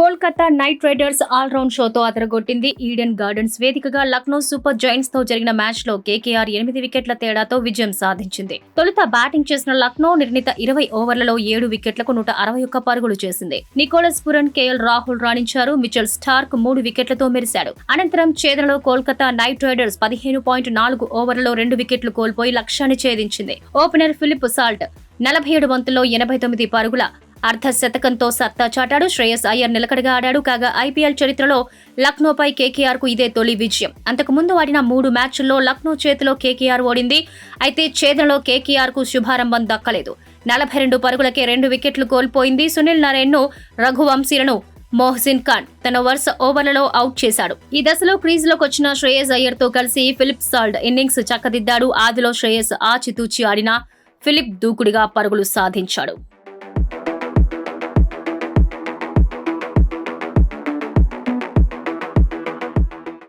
Kolkata Knight Riders all round షోతో అదరగొట్టింది Eden Gardens వేదికగా Lucknow super జైంట్స్తో జరిగిన మ్యాచ్లో కేకేఆర్ ఎనిమిది వికెట్ల తేడాతో విజయం సాధించింది. తొలుత బ్యాటింగ్ చేసిన లక్నో నిర్ణీత ఇరవై ఓవర్లలో ఏడు వికెట్లకు నూట అరవై ఒక్క పరుగులు చేసింది. నికోలస్ పురన్ కేఎల్ రాహుల్ రాణించారు. మిచెల్ స్టార్క్ మూడు వికెట్లతో మెరిశాడు. అనంతరం ఛేదనలో కోల్కతా నైట్ రైడర్స్ పదిహేను పాయింట్ నాలుగు ఓవర్లలో రెండు వికెట్లు కోల్పోయి లక్ష్యాన్ని ఛేదించింది. ఓపెనర్ ఫిలిప్ సాల్ట్ నలభై ఏడు బంతుల్లో ఎనభై తొమ్మిది పరుగుల అర్ధ శతకంతో సత్తా చాటాడు. శ్రేయస్ అయ్యర్ నిలకడగా ఆడాడు. కాగా ఐపీఎల్ చరిత్రలో లక్నోపై కేకేఆర్కు ఇదే తొలి విజయం. అంతకుముందు ఆడిన మూడు మ్యాచ్ల్లో లక్నో చేతిలో కేకేఆర్ ఓడింది. అయితే ఛేదనలో కేకేఆర్కు శుభారంభం దక్కలేదు. నలభై రెండు పరుగులకే రెండు వికెట్లు కోల్పోయింది సునీల్ నారాయణ్ను రఘువంశీలను మోహసిన్ ఖాన్. తన వరుస ఓవర్లలో అవుట్ చేశాడు. ఈ దశలో క్రీజ్లోకి వచ్చిన శ్రేయస్ అయ్యర్తో కలిసి ఫిలిప్ సాల్ట్ ఇన్నింగ్స్ చక్కదిద్దాడు. ఆదిలో శ్రేయస్ ఆచితూచి ఆడిన ఫిలిప్ దూకుడిగా పరుగులు సాధించాడు.